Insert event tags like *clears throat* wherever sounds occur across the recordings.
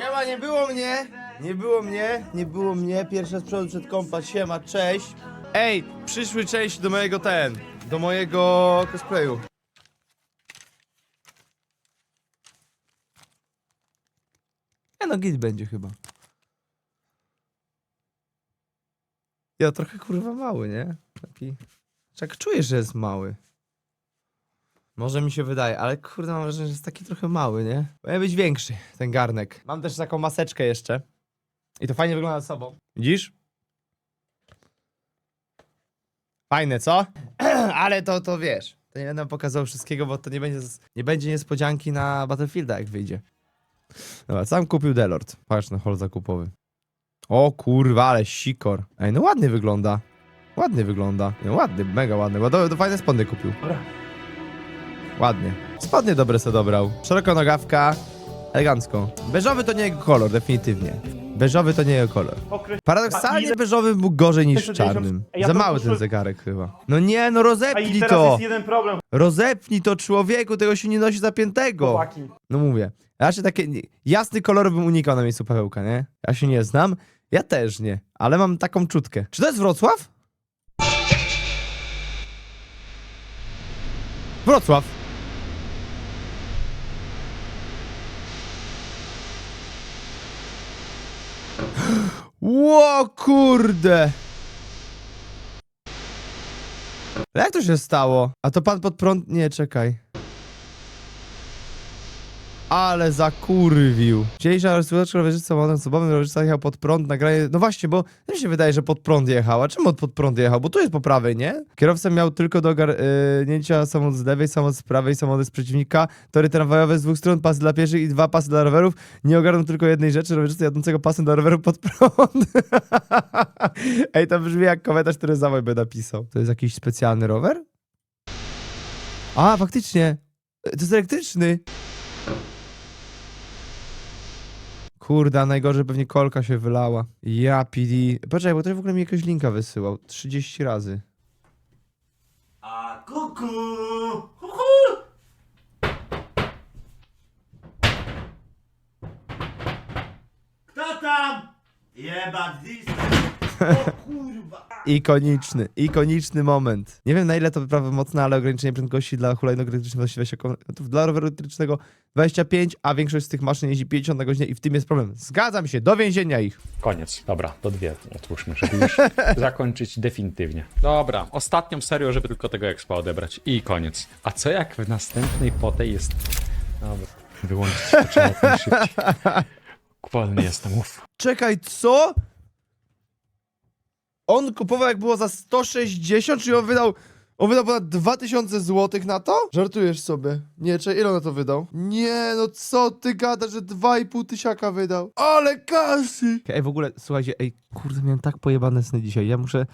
Siema, nie było mnie! Nie było mnie, nie było mnie. Pierwsza z przodu przed kąpać. Siema, cześć. Ej, przyszły część do mojego ten, do mojego cosplayu. No git będzie chyba. Ja trochę kurwa mały, nie? Taki... Tak czuję, że jest mały. Może mi się wydaje, ale kurde mam wrażenie, że jest taki trochę mały, nie? Powinien być większy, ten garnek. Mam też taką maseczkę jeszcze. I to fajnie wygląda z sobą. Widzisz? Fajne, co? *clears throat* ale to, to wiesz. To nie będę pokazał wszystkiego, bo to nie będzie, nie będzie niespodzianki na Battlefielda, jak wyjdzie. Dobra, sam kupił Delord. Patrz na hol zakupowy. O kurwa, ale sikor. Ej, no ładnie wygląda. Ładnie wygląda. No, ładny, mega ładny. Ładne, to fajne spodnie kupił. Ładnie. Spodnie dobre se dobrał. Szeroka nogawka. Elegancko. Beżowy to nie jego kolor, definitywnie. Beżowy to nie jego kolor. Paradoksalnie beżowy był gorzej niż 160 czarnym. Za mały ten zegarek chyba. No nie, no rozepnij teraz to! jest jeden problem, Rozepnij to człowieku, tego się nie nosi zapiętego. chłopaki. No mówię. Raczej takie nie- jasny kolor bym unikał na miejscu Pawełka, nie? Ja się nie znam. Ja też nie, ale mam taką czutkę. Czy to jest Wrocław? Wrocław. Ło kurde! Jak to się stało? A to pan pod prąd... Nie, czekaj. Ale zakurwił. Dzisiejsza rozsłudeczka rowerzysta samochodem osobowym rowerzysta jechał pod prąd, nagranie... No właśnie, bo mi się wydaje, że pod prąd jechał. A czemu on pod prąd jechał? Bo tu jest po prawej, nie? Kierowca miał tylko do ogarnięcia samochód z lewej, samochód z prawej, samochód z przeciwnika, tory tramwajowe z dwóch stron, pasy dla pieszych i dwa pasy dla rowerów. Nie ogarnął tylko jednej rzeczy, rowerzysta jadącego pasem dla roweru pod prąd. *laughs* Ej, to brzmi jak komentarz, który Zawoj by napisał. To jest jakiś specjalny rower? A, faktycznie. To jest elektryczny. Kurde, a najgorzej pewnie kolka się wylała. Ja, PD. Poczekaj, bo ktoś w ogóle mi jakiegoś linka wysyłał. 30 razy. A kuku! Kto tam? Jebać! O kurwa! Ikoniczny, ikoniczny moment. Nie wiem na ile to prawo mocne, ale ograniczenie prędkości dla hulajnog elektrycznych 20 km, dla roweru elektrycznego 25, a większość z tych maszyn jeździ 50 na godzinę i w tym jest problem. Zgadzam się, do więzienia ich. Koniec. Dobra, to dwie otwórzmy, żeby już *laughs* zakończyć definitywnie. Dobra, ostatnią serią, żeby tylko tego expa odebrać. I koniec. A co jak w następnej po tej jest... Dobra, wyłączyć to trzeba jak najszybciej. *laughs* Wolny jestem, uff. Czekaj, co? On kupował jak było za 160, czyli on wydał... On wydał ponad 2000 zł na to? Żartujesz sobie. Nie, czekaj, ile on na to wydał? Nie, no co ty gadasz, że 2,5 tysiaka wydał? Ale kasy! Ej, w ogóle, słuchajcie, ej, kurde, miałem tak pojebane sny dzisiaj, ja muszę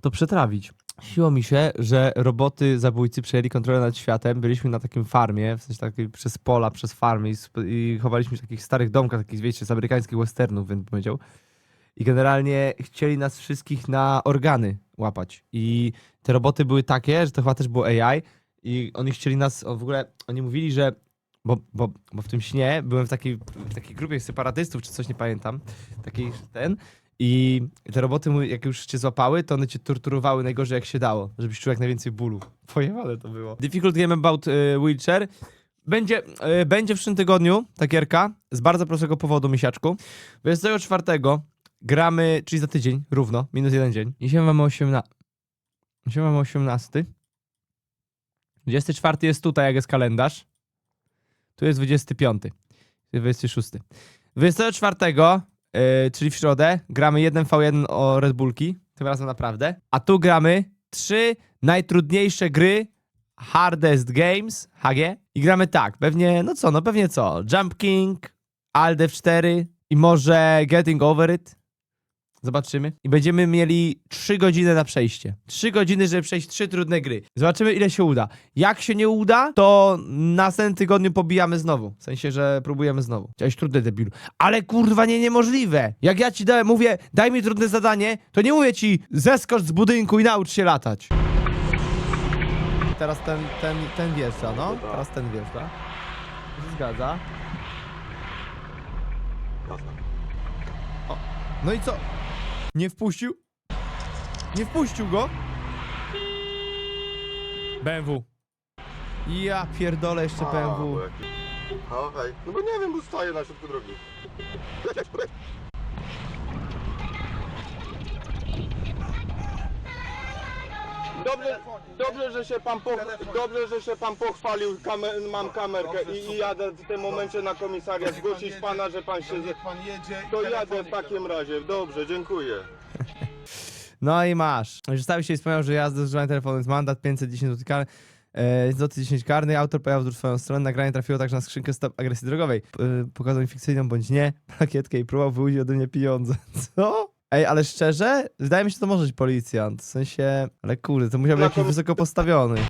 to przetrawić. Siło mi się, że roboty zabójcy przejęli kontrolę nad światem. Byliśmy na takim farmie, w sensie takiej przez pola, przez farmy i, i chowaliśmy się w takich starych domkach, takich wiecie, z amerykańskich westernów, bym powiedział. I generalnie chcieli nas wszystkich na organy łapać. I te roboty były takie, że to chyba też było AI. I oni chcieli nas, o, w ogóle oni mówili, że. Bo, bo, bo w tym śnie byłem w takiej, w takiej grupie separatystów, czy coś nie pamiętam. Takiej ten. I te roboty, jak już cię złapały, to one cię torturowały najgorzej jak się dało, żebyś czuł jak najwięcej bólu. *laughs* Pojebane to było. Difficult Game About y, Wheelchair. Będzie, y, będzie w przyszłym tygodniu ta gierka z bardzo prostego powodu, misiaczku. 24 gramy, czyli za tydzień, równo, minus jeden dzień. Dzisiaj mamy 18. Dzisiaj mamy 18. 24 jest tutaj, jak jest kalendarz. Tu jest 25. Tu jest 26. 24, yy, czyli w środę, gramy 1v1 o Red Bullki. Tym razem naprawdę. A tu gramy trzy najtrudniejsze gry Hardest Games, HG. I gramy tak, pewnie, no co, no pewnie co? Jump King, Alt F4 i może Getting Over It. Zobaczymy. I będziemy mieli 3 godziny na przejście. 3 godziny, żeby przejść trzy trudne gry. Zobaczymy, ile się uda. Jak się nie uda, to następnym tygodniu pobijamy znowu. W sensie, że próbujemy znowu. Chciałeś trudne debilu. Ale kurwa nie niemożliwe. Jak ja ci dałem, mówię, daj mi trudne zadanie, to nie mówię ci zeskocz z budynku i naucz się latać. Teraz ten, ten, ten wjeżdża, no. Teraz ten wjeżdża. Zgadza. O, no i co? Nie wpuścił? Nie wpuścił go? BMW. Ja pierdolę jeszcze BMW. A, Okej, no bo nie wiem, bo staję na środku drogi. *laughs* Dobrze, dobrze, że się pan po, dobrze, że się pan pochwalił, kamer, mam kamerkę i, i jadę w tym momencie na komisariat zgłosić pana, że pan się... Niech pan jedzie i To jadę telefonik w takim razie, dobrze, dziękuję. *laughs* No i masz. Zostawił się i wspomniał, że jazda z używaniem telefonu jest mandat 510 zł karny. E, złoty 10 karny, autor w swoją stronę, nagranie trafiło także na skrzynkę stop agresji drogowej. E, pokazał mi fikcyjną bądź nie, plakietkę i próbował wyłudzić ode mnie pieniądze. *laughs* Co? Ej, ale szczerze, wydaje mi się, że to może być policjant, w sensie, ale kurde, to musiał być jakiś wysoko postawiony.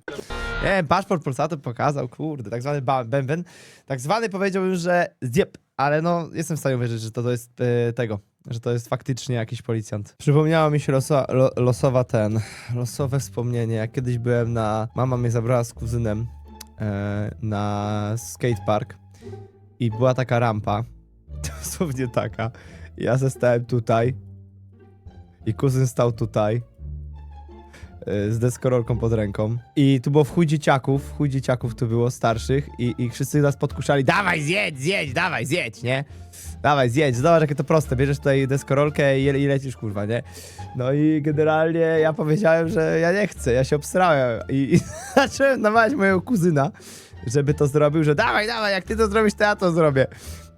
Nie, paszport Polsatu pokazał, kurde, tak zwany bęben. Tak zwany powiedziałbym, że zjeb, ale no, jestem w stanie uwierzyć, że to, to jest e, tego, że to jest faktycznie jakiś policjant. Przypomniało mi się losa, lo, losowa ten, losowe wspomnienie, jak kiedyś byłem na, mama mnie zabrała z kuzynem e, na skatepark i była taka rampa, *laughs* dosłownie taka, ja zostałem tutaj i kuzyn stał tutaj e, z deskorolką pod ręką i tu było w chuj dzieciaków, w chuj dzieciaków tu było, starszych i, i wszyscy nas podkuszali, dawaj zjedź, zjedź, dawaj zjedź, nie? Dawaj, zjedź, zobacz jakie to proste, bierzesz tutaj deskorolkę i, i lecisz, kurwa, nie? No i generalnie ja powiedziałem, że ja nie chcę, ja się obstrałem i, i *laughs* zacząłem namawiać mojego kuzyna, żeby to zrobił, że dawaj, dawaj, jak ty to zrobisz, to ja to zrobię.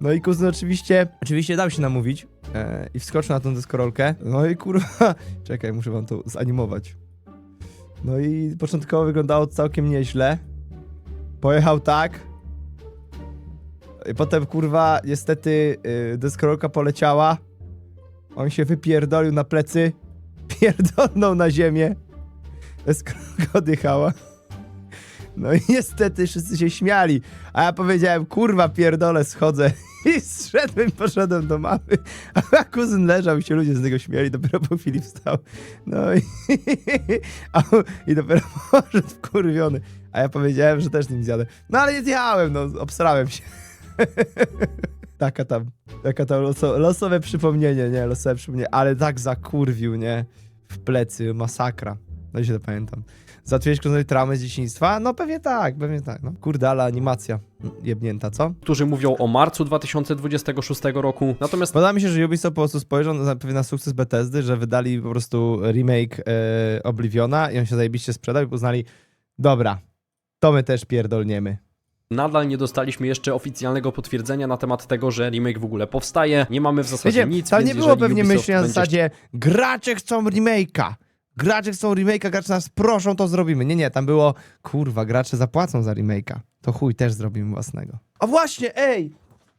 No i kuzyn oczywiście, oczywiście dał się namówić e, i wskoczył na tą deskorolkę. No i kurwa, *laughs* czekaj, muszę wam to zanimować. No i początkowo wyglądało całkiem nieźle. Pojechał tak. I potem kurwa, niestety y, deskorolka poleciała. On się wypierdolił na plecy. *laughs* Pierdolnął na ziemię. Deskorolka odjechała. No i niestety wszyscy się śmiali. A ja powiedziałem, kurwa, pierdolę, schodzę. I zszedłem, poszedłem do mamy. A kuzyn leżał i się ludzie z niego śmiali. Dopiero po chwili wstał. No i, a, i dopiero poszedł wkurwiony. A ja powiedziałem, że też nim zjadę. No ale nie zjechałem, no, obsrałem się. Taka tam, taka tam loso, losowe przypomnienie, nie, losowe przypomnienie, ale tak zakurwił, nie, w plecy, masakra. No się to pamiętam. Zatwierdzić kuzynowi traumę z dzieciństwa? No pewnie tak, pewnie tak, no. Kurde, ale animacja jebnięta, co? którzy mówią o marcu 2026 roku. Natomiast Podoba mi się, że Ubisoft po prostu spojrzał na, na sukces Bethesdy, że wydali po prostu remake e, Obliviona i on się zajebiście sprzedał i uznali, dobra, to my też pierdolniemy. nadal nie dostaliśmy jeszcze oficjalnego potwierdzenia na temat tego, że remake w ogóle powstaje. Nie mamy w zasadzie Wiecie, nic, tam nie było pewnie Ubisoft myśli na będzie zasadzie gracze chcą remake'a. Gracze chcą remake'a, gracze nas proszą, to zrobimy. Nie, nie, tam było kurwa, gracze zapłacą za remake'a. To chuj, też zrobimy własnego. A właśnie, ej!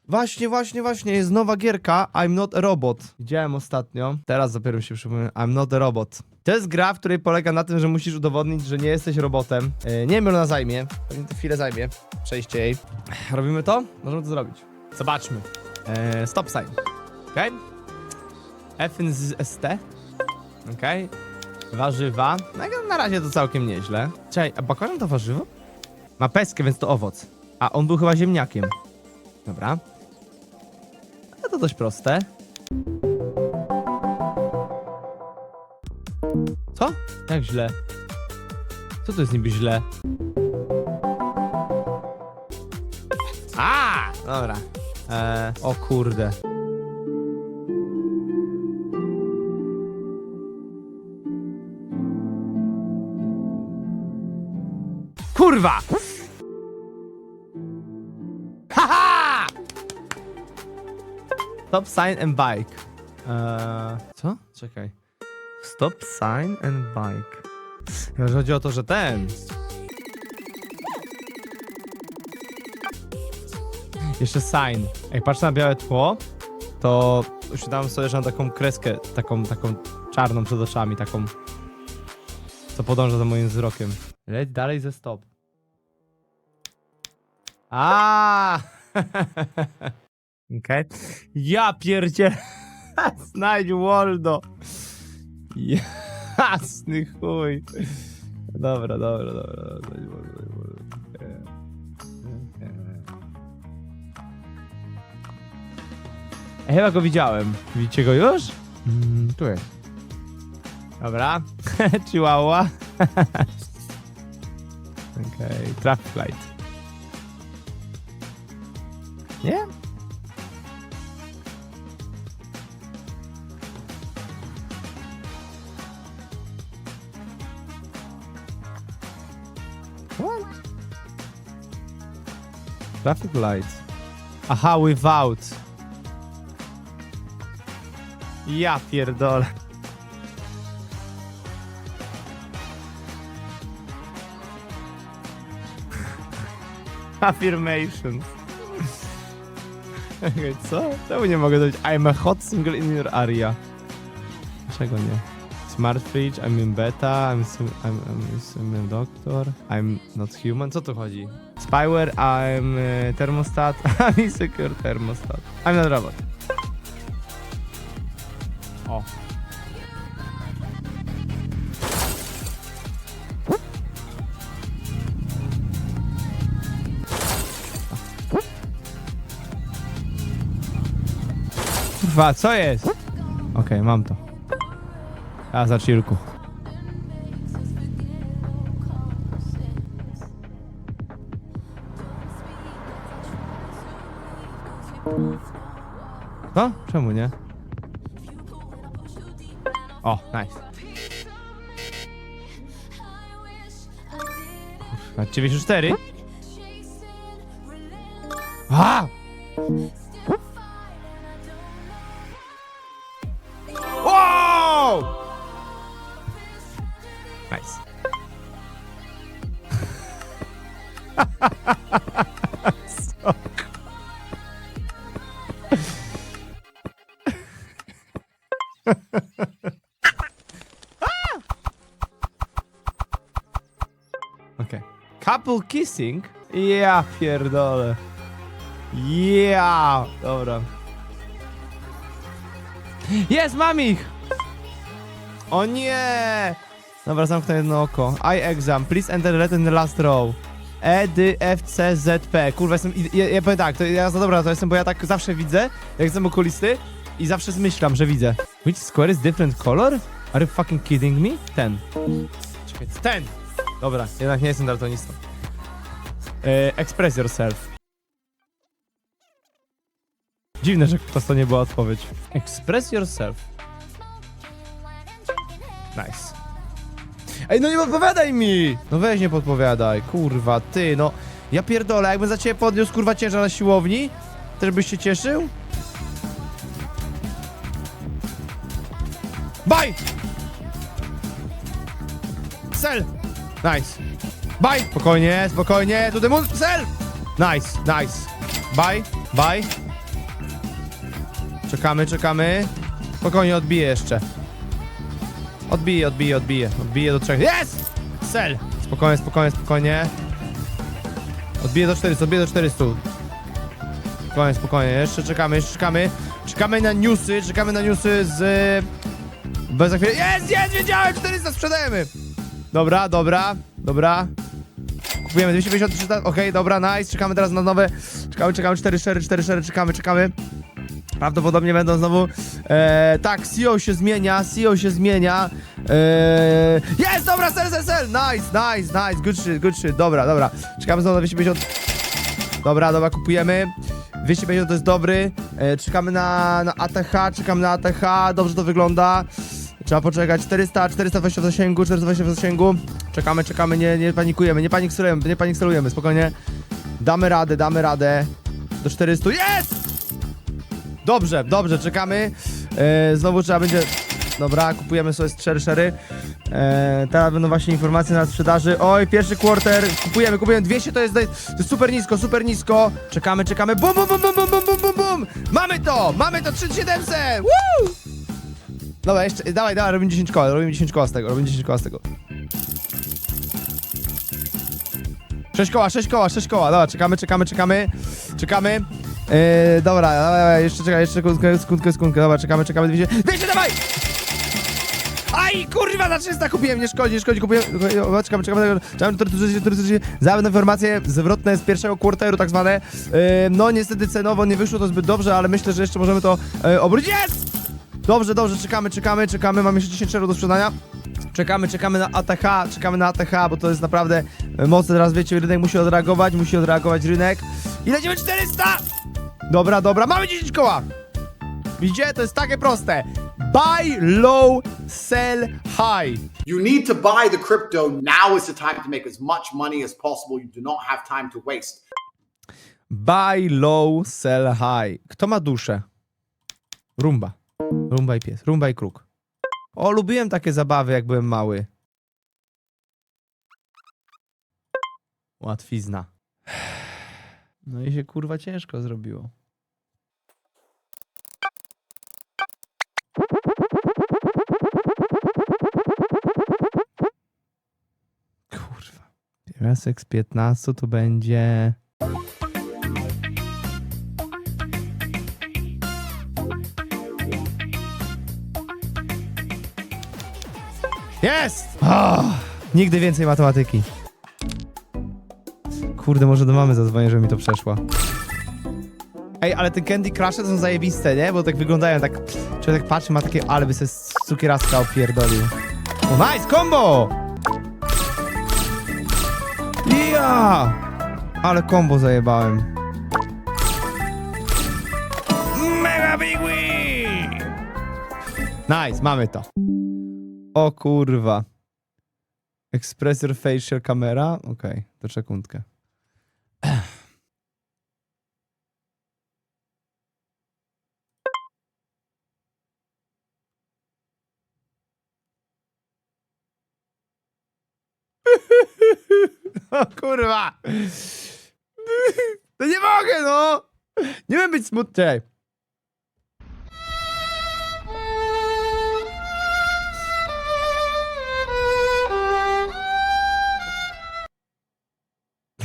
Właśnie, właśnie, właśnie, jest nowa gierka I'm Not a Robot. Widziałem ostatnio, teraz dopiero się przypomniałem, I'm Not a Robot. To jest gra, w której polega na tym, że musisz udowodnić, że nie jesteś robotem. E, nie wiem, ile ona zajmie, pewnie to chwilę zajmie, przejście jej. Robimy to? Możemy to zrobić. Zobaczmy. E, stop sign. Okej? Okay? FNZST. Okej. Okay. Warzywa. No na razie to całkiem nieźle. Czekaj, a bakłażan to warzywo? Ma peskę, więc to owoc. A on był chyba ziemniakiem. Dobra. No to dość proste. Co? Jak źle? Co to jest niby źle? A, dobra. Eee, o kurde. Kurwa! Haha! Stop sign and bike. Eee, co? Czekaj. Stop sign and bike. Chyba, że chodzi o to, że ten. Jeszcze sign. Jak patrzę na białe tło, to uświadamiam sobie, że mam taką kreskę, taką, taką czarną przed oczami, taką, co podąża za moim wzrokiem. Leć dalej ze stop. A! *laughs* Okej. Ja pierdzie. *laughs* Znajdź Waldo. Jasny chuj. Dobra, dobra, dobra. Znajdź Waldo, znajdź Waldo. Ja chyba go widziałem. Widzicie go już? Mm, tu jest. Dobra. *laughs* Chihuahua. Okej, okay. traffic Nie? What? Traffic lights. Aha, without. Ja pierdolę. *laughs* Affirmations. Co? Czemu nie mogę dać I'm a hot single in your area? Dlaczego nie? Smart fridge, I'm in beta, I'm, sim, I'm, I'm, I'm a doctor, I'm not human. Co tu chodzi? Spyware, I'm uh, thermostat, *laughs* I'm insecure thermostat. I'm not robot. Kurwa, co jest? Okej, mam to. A, za chillku. No? Czemu nie? O, nice. Kurwa, 94? Okej. Couple kissing? Ja pierdolę. Ja! Dobra. Jest, mam ich! O nie! Dobra, zamknę jedno oko. I exam. Please enter red in the last row. E, D, F, C, Z, P. Kurwa, jestem... Ja, ja powiem tak, to ja za dobra to jestem, bo ja tak zawsze widzę, jak jestem okulisty i zawsze zmyślam, że widzę. Which square is different color? Are you fucking kidding me? Ten. Czekaj, ten! Dobra, jednak nie jestem daltonistą. E, express yourself. Dziwne, że po prostu nie była odpowiedź. Express yourself. Nice. Ej, no nie podpowiadaj mi! No weź nie podpowiadaj, kurwa, ty, no. Ja pierdolę, jakbym za ciebie podniósł, kurwa, ciężar na siłowni, też byś się cieszył? Nice. Baj! Spokojnie, spokojnie, tu demon, cel! Nice, nice. Baj, baj. Czekamy, czekamy. Spokojnie, odbiję jeszcze. Odbiję, odbiję, odbiję. Odbiję do trzech. Jest! Cel! Spokojnie, spokojnie, spokojnie. Odbiję do 400, odbiję do 400. Spokojnie, spokojnie. Jeszcze czekamy, jeszcze czekamy. Czekamy na newsy, czekamy na newsy z... Bez za chwilę. Jest, jest, wiedziałem! 400 sprzedajemy! Dobra, dobra, dobra. Kupujemy 250, 300, okej, dobra, nice. Czekamy teraz na nowe. Czekamy, czekamy, 4 4 4 4 czekamy, czekamy. Prawdopodobnie będą znowu. E, tak, CEO się zmienia, CEO się zmienia. E, jest, dobra, sel, sel, sel. Nice, nice, nice. Good shit, good shit. Dobra, dobra. Czekamy znowu na 250. Dobra, dobra, kupujemy. 250 to jest dobry. E, czekamy na, na ATH, czekamy na ATH. Dobrze to wygląda. Trzeba poczekać. 400, 420 w zasięgu, 420 w zasięgu. Czekamy, czekamy, nie, nie panikujemy, nie panikselujemy, nie panikselujemy, spokojnie. Damy radę, damy radę. Do 400, jest! Dobrze, dobrze, czekamy. E, znowu trzeba będzie... Dobra, kupujemy sobie szery, szery. Teraz będą właśnie informacje na sprzedaży. Oj, pierwszy quarter. Kupujemy, kupujemy. 200 to jest, to jest super nisko, super nisko. Czekamy, czekamy. Bum, bum, bum, bum, bum, bum, bum, bum. Mamy to! Mamy to 3700! Woo! Dobra, jeszcze, dawaj, dawaj, robimy 10 koła, robimy 10 koła z tego, robimy 10 koła z tego. 6 koła, 6 koła, 6 koła, dobra, czekamy, czekamy, czekamy, czekamy. Yy, dobra, dobra, dobra, jeszcze czekaj, jeszcze sekundkę, sekundkę, sekundkę, dobra, czekamy, czekamy, 200, 200, dawaj! Aj, kurwa, na 300 kupiłem, nie szkodzi, nie szkodzi, kupiłem. o, Czekamy, czekamy, czekamy. Zawsze informacje zwrotne z pierwszego quarteru, tak zwane. Yy, no, niestety cenowo nie wyszło to zbyt dobrze, ale myślę, że jeszcze możemy to yy, obrócić. Jest! Dobrze, dobrze, czekamy, czekamy, czekamy, mamy jeszcze 10 czerwów do sprzedania. Czekamy, czekamy na ATH, czekamy na ATH, bo to jest naprawdę e, mocne, teraz wiecie, rynek musi odreagować, musi odreagować rynek. I lecimy 400! Dobra, dobra, mamy 10 koła! Widzicie? To jest takie proste. Buy low, sell high. You need to buy the crypto. Now is the time to make as much money as possible. You do not have time to waste. Buy low, sell high. Kto ma duszę? Rumba. Rumba i pies. Rumba i kruk. O, lubiłem takie zabawy, jak byłem mały. Łatwizna. No i się kurwa ciężko zrobiło. Kurwa. Piasek z 15 to będzie... Jest! Oh, nigdy więcej matematyki. Kurde, może do mamy zadzwonię, żeby mi to przeszła. Ej, ale te Candy Crush to są zajebiste, nie? Bo tak wyglądają, tak... Człowiek tak patrzy, ma takie... Ale by z cukieraska opierdolił. O, nice! Combo! Ja! Ale combo zajebałem. Mega big win! Nice, mamy to. O kurwa. Expressor facial camera? Okej, to sekundkę. *laughs* O kurwa! No nie mogę, no! Nie wiem być smutny.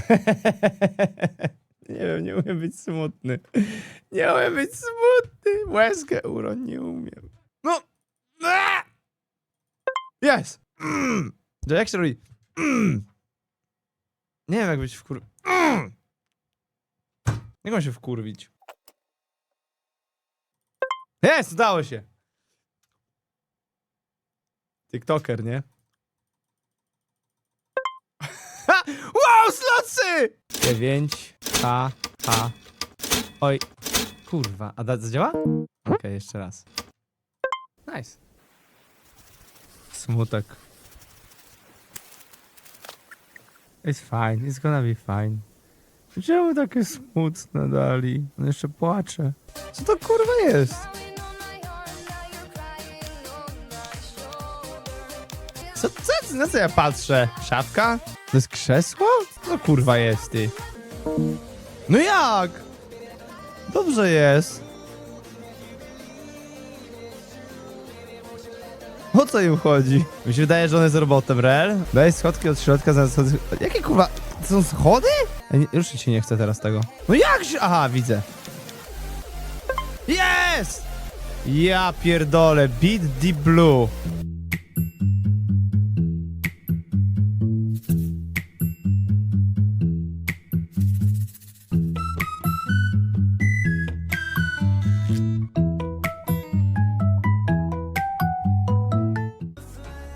*laughs* Nie wiem, nie umiem być smutny. Nie umiem być smutny. Łezkę uroń, nie umiem. No! Jest! Mm. To jak się robi? Mm. Nie wiem, jak być wkur... Mm. Jak mam się wkurwić? Jest! Udało się! TikToker, nie? Wow, slotsy! 9, H, H. Oj, kurwa. A da, zadziała? Okej, jeszcze raz. Nice. Smutek. It's fine, it's gonna be fine. Czemu takie smutne dali? On jeszcze płacze. Co to kurwa jest? Co, co, na co ja patrzę? Szafka? To jest krzesło? Co kurwa jest ty? No jak? Dobrze jest. O co im chodzi? Mi się wydaje, że on jest robotem, rel? Daj schodki od środka, za schody... Jakie kurwa... To są schody? Ja nie, ruszyć się nie chcę teraz tego. No jak się... Aha, widzę. Jest! Ja pierdolę, beat deep blue.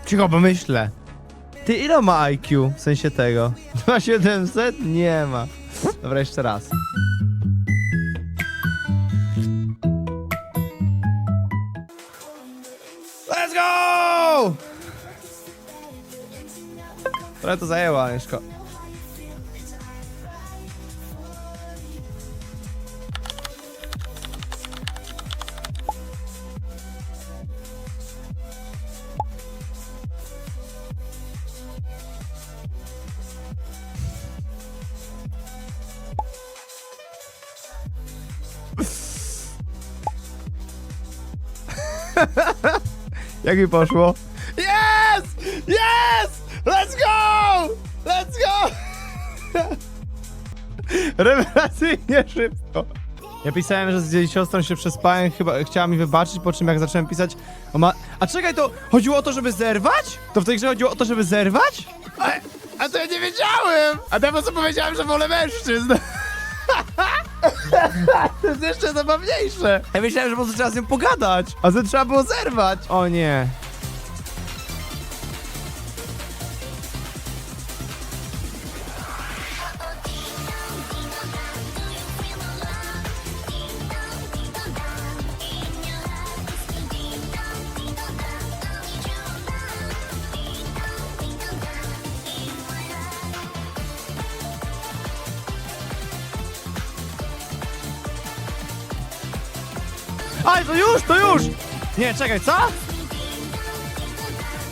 Cicho, bo myślę. Ty ile ma IQ? W sensie tego. *laughs* Ma 700? Nie ma. Dobra, jeszcze raz. Let's go! Trochę to zajęła, Agnieszko. *laughs* Jak mi poszło? Yes! Yes! Let's go! Let's go! *laughs* Rewelacyjnie szybko. Ja pisałem, że z jej siostrą się przespałem, chyba chciała mi wybaczyć, po czym jak zacząłem pisać. A czekaj, to chodziło o to, żeby zerwać? To w tej grze chodziło o to, żeby zerwać? A, a to ja nie wiedziałem! A teraz powiedziałem, że wolę mężczyzn. *laughs* to jest jeszcze zabawniejsze. Ja myślałem, że po prostu trzeba z nią pogadać, a że trzeba było zerwać. O nie. Nie, czekaj, co?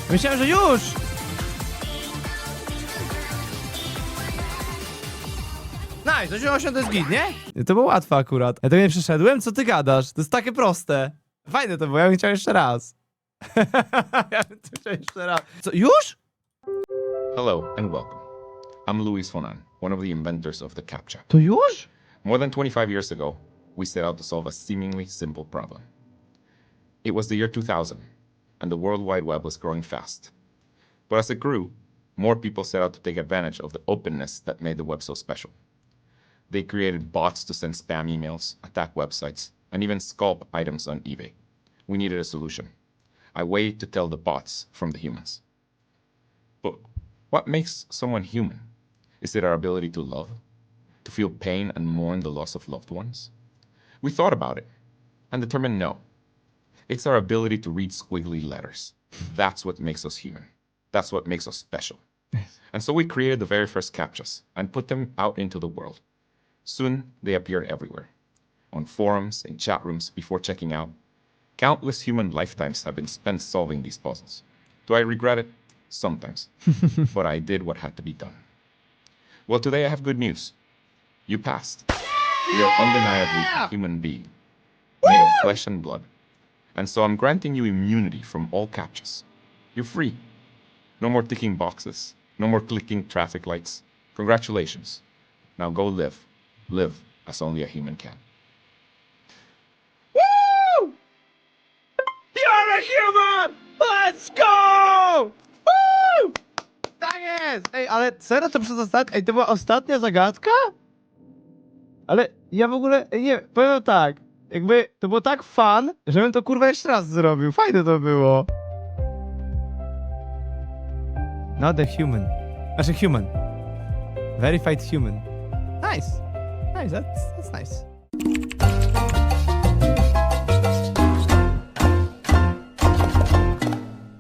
Myślałem, że już! Nice, 88 to jest git, nie? To było łatwe akurat. Ja tego nie przeszedłem? Co ty gadasz? To jest takie proste. Fajne to było, ja bym chciał jeszcze raz. *laughs* ja bym to chciał jeszcze raz. Co, już? Hello and welcome. I'm Luis Fonan, one of the inventors of the CAPTCHA. To już? More than 25 years ago, we set out to solve a seemingly simple problem. It was the year 2000, and the World Wide Web was growing fast. But as it grew, more people set out to take advantage of the openness that made the web so special. They created bots to send spam emails, attack websites, and even scalp items on eBay. We needed a solution, a way to tell the bots from the humans. But what makes someone human? Is it our ability to love? To feel pain and mourn the loss of loved ones? We thought about it and determined no. It's our ability to read squiggly letters. That's what makes us human. That's what makes us special. And so we created the very first captchas and put them out into the world. Soon they appeared everywhere on forums, in chat rooms, before checking out. Countless human lifetimes have been spent solving these puzzles. Do I regret it? Sometimes. *laughs* but I did what had to be done. Well, today I have good news. You passed. You're undeniably a human being, made of flesh and blood. And so I'm granting you immunity from all captures. You're free. No more ticking boxes. No more clicking traffic lights. Congratulations. Now go live. Live as only a human can. Woo! You're a human! Let's go! Woo! Tak jest! Ej, ale serio to przez ostatnie... Ej, to była ostatnia zagadka? Ale ja w ogóle... Nie, powiem tak. Jakby to było tak fun, żebym to kurwa jeszcze raz zrobił. Fajne to było. Not a human. Znaczy human. Verified human. Nice. Nice, that's, that's nice.